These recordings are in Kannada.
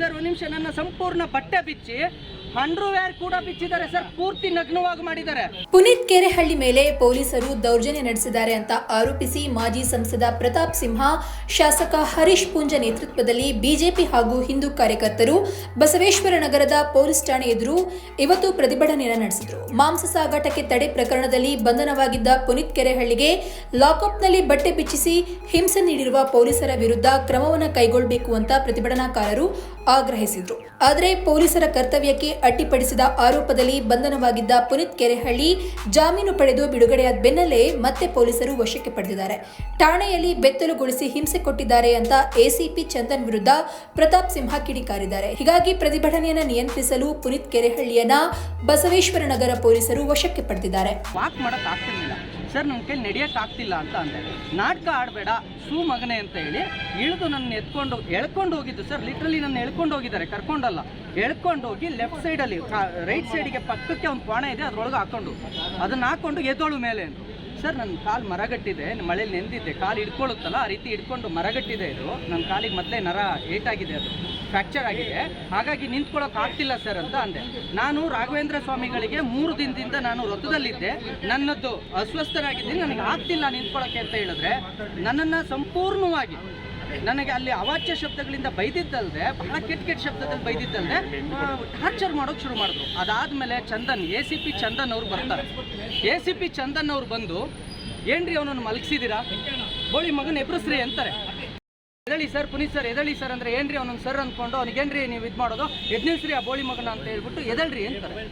ಸರ್, ಒಂದು ನಿಮಿಷ, ನನ್ನ ಸಂಪೂರ್ಣ ಬಟ್ಟೆ ಬಿಚ್ಚಿ ಕೂಡ ಬಿಚ್ಚಿದ್ದಾರೆ ಸರ್, ಪೂರ್ತಿ ನಗ್ನವಾಗಿ ಮಾಡಿದ್ದಾರೆ. ಪುನೀತ್ ಕೆರೆಹಳ್ಳಿ ಮೇಲೆ ಪೊಲೀಸರು ದೌರ್ಜನ್ಯ ನಡೆಸಿದ್ದಾರೆ ಅಂತ ಆರೋಪಿಸಿ ಮಾಜಿ ಸಂಸದ ಪ್ರತಾಪ್ ಸಿಂಹ, ಶಾಸಕ ಹರೀಶ್ ಪೂಂಜ ನೇತೃತ್ವದಲ್ಲಿ ಬಿಜೆಪಿ ಹಾಗೂ ಹಿಂದೂ ಕಾರ್ಯಕರ್ತರು ಬಸವೇಶ್ವರ ನಗರದ ಪೊಲೀಸ್ ಠಾಣೆ ಎದುರು ಇವತ್ತು ಪ್ರತಿಭಟನೆ ನಡೆಸಿದರು. ಮಾಂಸ ಸಾಗಾಟಕ್ಕೆ ತಡೆ ಪ್ರಕರಣದಲ್ಲಿ ಬಂಧನವಾಗಿದ್ದ ಪುನೀತ್ ಕೆರೆಹಳ್ಳಿಗೆ ಲಾಕಪ್ನಲ್ಲಿ ಬಟ್ಟೆ ಬಿಚ್ಚಿಸಿ ಹಿಂಸೆ ನೀಡಿರುವ ಪೊಲೀಸರ ವಿರುದ್ಧ ಕ್ರಮವನ್ನು ಕೈಗೊಳ್ಳಬೇಕು ಅಂತ ಪ್ರತಿಭಟನಾಕಾರರು ಆಗ್ರಹಿಸಿದರು. ಆದರೆ ಪೊಲೀಸರ ಕರ್ತವ್ಯಕ್ಕೆ ಅಡ್ಡಿಪಡಿಸಿದ ಆರೋಪದಲ್ಲಿ ಬಂಧನವಾಗಿದ್ದ ಪುನೀತ್ ಕೆರೆಹಳ್ಳಿ ಜಾಮೀನು ಪಡೆದು ಬಿಡುಗಡೆಯಾದ ಬೆನ್ನಲ್ಲೇ ಮತ್ತೆ ಪೊಲೀಸರು ವಶಕ್ಕೆ ಪಡೆದಿದ್ದಾರೆ. ಠಾಣೆಯಲ್ಲಿ ಬೆತ್ತಲುಗೊಳಿಸಿ ಹಿಂಸೆ ಕೊಟ್ಟಿದ್ದಾರೆ ಅಂತ ಎಸಿಪಿ ಚಂದನ್ ವಿರುದ್ಧ ಪ್ರತಾಪ್ ಸಿಂಹ ಕಿಡಿಕಾರಿದ್ದಾರೆ. ಹೀಗಾಗಿ ಪ್ರತಿಭಟನೆಯನ್ನು ನಿಯಂತ್ರಿಸಲು ಪುನೀತ್ ಕೆರೆಹಳ್ಳಿಯನ್ನ ಬಸವೇಶ್ವರ ನಗರ ಪೊಲೀಸರು ವಶಕ್ಕೆ ಪಡೆದಿದ್ದಾರೆ. ಸರ್ ನಮ್ಮ ಕೈಲಿ ನಡೆಯೋಕ್ಕಾಗ್ತಿಲ್ಲ ಅಂತ ಅಂದೆ. ನಾಟಕ ಆಡಬೇಡ ಸೂ ಮಗನೇ ಅಂತ ಹೇಳಿ ಇಳಿದು ನನ್ನ ಎತ್ಕೊಂಡು ಎಳ್ಕೊಂಡು ಹೋಗಿದ್ದು. ಸರ್ ಲಿಟ್ರಲಿ ನನ್ನ ಎಳ್ಕೊಂಡು ಹೋಗಿದ್ದಾರೆ, ಕರ್ಕೊಂಡಲ್ಲ. ಎಳ್ಕೊಂಡು ಹೋಗಿ ಲೆಫ್ಟ್ ಸೈಡಲ್ಲಿ ರೈಟ್ ಸೈಡಿಗೆ ಪಕ್ಕಕ್ಕೆ ಒಂದು ಕೋಣ ಇದೆ, ಅದ್ರೊಳಗೆ ಹಾಕೊಂಡು ಅದನ್ನ ಹಾಕೊಂಡು ಎದ್ದೋಳು ಮೇಲೆ. ಸರ್ ನನ್ನ ಕಾಲು ಮರಗಟ್ಟಿದೆ ಮಳೇಲಿ ನೆಂದಿದ್ದೆ ಕಾಲು ಹಿಡ್ಕೊಳ್ಳುತ್ತಲ್ಲ, ಆ ರೀತಿ ಹಿಡ್ಕೊಂಡು ಮರಗಟ್ಟಿದೆ ಇದು. ನನ್ನ ಕಾಲಿಗೆ ಮೊದಲೇ ನರ ಏಟಾಗಿದೆ ಅದು ಫ್ರ್ಯಾಕ್ಚರ್ ಆಗಿದೆ. ಹಾಗಾಗಿ ನಿಂತ್ಕೊಳ್ಳೋಕೆ ಆಗ್ತಿಲ್ಲ ಸರ್ ಅಂತ ಅಂದೆ. ನಾನು ರಾಘವೇಂದ್ರ ಸ್ವಾಮಿಗಳಿಗೆ ಮೂರು ದಿನದಿಂದ ನಾನು ವೃತ್ತದಲ್ಲಿದ್ದೆ ನನ್ನದು ಅಸ್ವಸ್ಥರಾಗಿದ್ದೀನಿ, ನನಗೆ ಆಗ್ತಿಲ್ಲ ನಿಂತ್ಕೊಳ್ಳೋಕೆ ಅಂತ ಹೇಳಿದ್ರೆ, ನನ್ನನ್ನು ಸಂಪೂರ್ಣವಾಗಿ ನನಗೆ ಅಲ್ಲಿ ಅವಾಚ್ಯ ಶಬ್ದಗಳಿಂದ ಬೈದಿದ್ದಲ್ಲದೆ ಬಹಳ ಕೆಟ್ಟ ಕೆಟ್ಟ ಶಬ್ದದಲ್ಲಿ ಬೈದಿದ್ದಲ್ಲದೆ ಟಾರ್ಚರ್ ಮಾಡೋಕೆ ಶುರು ಮಾಡಿದ್ರು. ಅದಾದಮೇಲೆ Chandan A C P Chandan ಅವ್ರು ಬರ್ತಾರೆ. ಎ ಸಿ ಪಿ ಚಂದನ್ ಅವ್ರು ಬಂದು, ಏನ್ರಿ ಅವನನ್ನು ಮಲಗಿಸಿದ್ದೀರಾ ಬೋಳಿ ಮಗನ ಎಬ್ರಸ್ರಿ ಅಂತಾರೆ. ಎದಳಿ ಸರ್, ಪುನೀತ್ ಸರ್, ಎದಳಿ ಸರ್ ಅಂದ್ರೆ ಏನ್ರಿ ಅವನೊಂದು ಸರ್ ಅಂದ್ಕೊಂಡು ಅವ್ನಿಗೇನ್ರಿ ನೀವು ಇದು ಮಾಡೋದು ಎದ್ ನಿಲ್ಸ್ರಿ ಆ ಬೋಳಿ ಮಗನ ಅಂತ ಹೇಳ್ಬಿಟ್ಟು, ಎದಳ್ರಿ ಅಂತಾರೆ.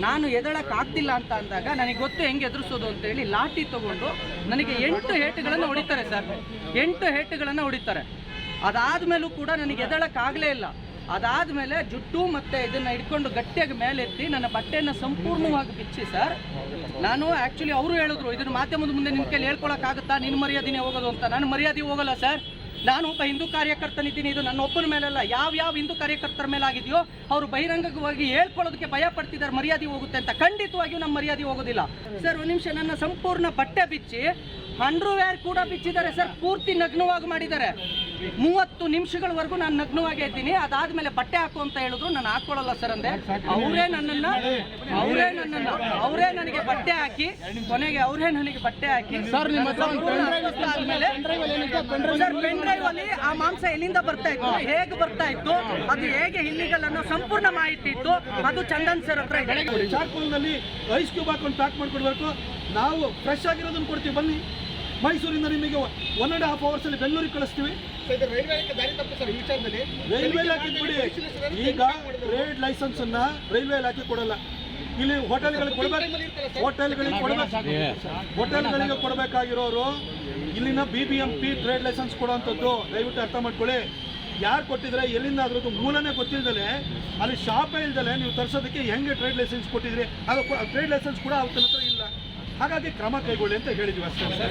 ನಾನು ಎದಳಕ್ಕೆ ಆಗ್ತಿಲ್ಲ ಅಂತ ಅಂದಾಗ ನನಗೆ ಗೊತ್ತು ಹೆಂಗೆ ಎದುರಿಸೋದು ಅಂತ ಹೇಳಿ ಲಾಠಿ ತಗೊಂಡು ನನಗೆ ಎಂಟು ಹೇಟುಗಳನ್ನು ಹೊಡಿತಾರೆ ಸರ್. ಎಂಟು ಹೇಟುಗಳನ್ನು ಹೊಡಿತಾರೆ. ಅದಾದ್ಮೇಲೂ ಕೂಡ ನನಗೆ ಎದಳಕ್ಕಾಗಲೇ ಇಲ್ಲ. ಅದಾದ್ಮೇಲೆ ಜುಟ್ಟು ಮತ್ತೆ ಇದನ್ನ ಹಿಡ್ಕೊಂಡು ಗಟ್ಟಿಯಾಗಿ ಮೇಲೆ ಎತ್ತಿ ನನ್ನ ಬಟ್ಟೆಯನ್ನು ಸಂಪೂರ್ಣವಾಗಿ ಬಿಚ್ಚಿ ಸರ್. ನಾನು ಆ್ಯಕ್ಚುಲಿ ಅವರು ಹೇಳಿದ್ರು, ಇದನ್ನ ಮಾಧ್ಯಮದ ಮುಂದೆ ನಿಮ್ಮ ಕೈಲಿ ಹೇಳ್ಕೊಳಕ್ಕಾಗುತ್ತಾ? ನಿನ್ನ ಮರ್ಯಾದಿನೇ ಹೋಗೋದು ಅಂತ. ನಾನು ಮರ್ಯಾದೆ ಹೋಗಲ್ಲ ಸರ್. ನಾನು ಒಬ್ಬ ಹಿಂದೂ ಕಾರ್ಯಕರ್ತನಿದ್ದೀನಿ, ಇದು ನನ್ನ ಒಬ್ಬನ ಮೇಲೆಲ್ಲ. ಯಾವ ಯಾವ ಹಿಂದೂ ಕಾರ್ಯಕರ್ತರ ಮೇಲೆ ಆಗಿದೆಯೋ ಅವರು ಬಹಿರಂಗವಾಗಿ ಹೇಳ್ಕೊಳ್ಳೋದಕ್ಕೆ ಭಯ ಪಡ್ತಿದ್ದಾರೆ, ಮರ್ಯಾದೆ ಹೋಗುತ್ತೆ ಅಂತ. ಖಂಡಿತವಾಗಿಯೂ ನಮ್ಮ ಮರ್ಯಾದೆ ಹೋಗೋದಿಲ್ಲ. ಸರ್, ಒಂದು ನಿಮಿಷ, ನನ್ನ ಸಂಪೂರ್ಣ ಬಟ್ಟೆ ಬಿಚ್ಚಿ ಅಂಡರ್ವೇರ್ ಕೂಡ ಬಿಚ್ಚಿದ್ದಾರೆ, ಸರ್, ಪೂರ್ತಿ ನಗ್ನವಾಗಿ ಮಾಡಿದ್ದಾರೆ. ಮೂವತ್ತು ನಿಮಿಷಗಳವರೆಗೂ ನಾನು ನಗ್ನವಾಗೇ ಇದ್ದೀನಿ. ಅದಾದ್ಮೇಲೆ ಬಟ್ಟೆ ಹಾಕು ಅಂತ ಹೇಳಿದ್ರು. ನಾನು ಹಾಕೊಳ್ಳಲ್ಲ ಸರ್ ಅಂದೆ. ಅವರೇ ನನ್ನನ್ನ ಅವರೇ ನನ್ನನ್ನ ಅವರೇ ನನಗೆ ಬಟ್ಟೆ ಹಾಕಿ ಕೊನೆಗೆ ಅವರೇ ನನಗೆ ಬಟ್ಟೆ ಹಾಕಿ ಸರ್ ಆದ್ಮೇಲೆ ಸರ್ ಪೆನ್ ಡ್ರೈವ್ ಅಲ್ಲಿ ಆ ಮಾಂಸ ಎಲ್ಲಿಂದ ಬರ್ತಾ ಇತ್ತು? ಹೇಗೆ ಬರ್ತಾ ಇತ್ತು? ಅದು ಹೇಗೆ ಇಲ್ಲಿಗಲ್ ಅನ್ನೋ ಸಂಪೂರ್ಣ ಮಾಹಿತಿ ಇತ್ತು. ಅದು ಚಂದನ್ ಸರ್ ಹತ್ರ ಐಸ್ ಕ್ಯೂಬ್ ಹಾಕೊಂಡು ಪ್ಯಾಕ್ ಮಾಡ್ಕೊಡ್ಬೇಕು. ನಾವು ಫ್ರೆಶ್ ಆಗಿರೋದನ್ನು ಕೊಡ್ತೀವಿ. ಬನ್ನಿ. ಮೈಸೂರಿಂದ ನಿಮಗೆ ಒನ್ ಆ್ಯಂಡ್ ಹಾಫ್ ಅವರ್ಸಲ್ಲಿ ಬೆಂಗಳೂರಿಗೆ ಕಳಿಸ್ತೀವಿ. ರೈಲ್ವೆ ಇಲಾಖೆ ಬಿಡಿ ಈಗ ಟ್ರೇಡ್ ಲೈಸೆನ್ಸ್ ಅನ್ನ ರೈಲ್ವೆ ಇಲಾಖೆ ಕೊಡಲ್ಲ. ಇಲ್ಲಿ ಹೋಟೆಲ್ಗಳಿಗೆ ಕೊಡ್ಬೇಕು ಹೋಟೆಲ್ಗಳಿಗೆ ಕೊಡ್ಬೇಕು. ಹೋಟೆಲ್ಗಳಿಗೆ ಕೊಡಬೇಕಾಗಿರೋರು ಇಲ್ಲಿನ B B M P trade licence ಕೊಡುವಂಥದ್ದು ದಯವಿಟ್ಟು ಅರ್ಥ ಮಾಡ್ಕೊಳ್ಳಿ. ಯಾರು ಕೊಟ್ಟಿದ್ರೆ ಎಲ್ಲಿಂದ ಅದ್ರದ್ದು ಮೂಲನೇ ಗೊತ್ತಿಲ್ದಲೆ ಅಲ್ಲಿ ಶಾಪೇ ಇಲ್ದಲೆ ನೀವು ತರಿಸೋದಕ್ಕೆ ಹೆಂಗೆ ಟ್ರೇಡ್ ಲೈಸೆನ್ಸ್ ಕೊಟ್ಟಿದ್ರಿ? ಅದು ಟ್ರೇಡ್ ಲೈಸೆನ್ಸ್ ಕೂಡ ಅವ್ರ ಹತ್ರ ಇಲ್ಲ. ಹಾಗಾಗಿ ಕ್ರಮ ಕೈಗೊಳ್ಳಿ ಅಂತ ಹೇಳಿದ್ವಿ ಅಷ್ಟೇ.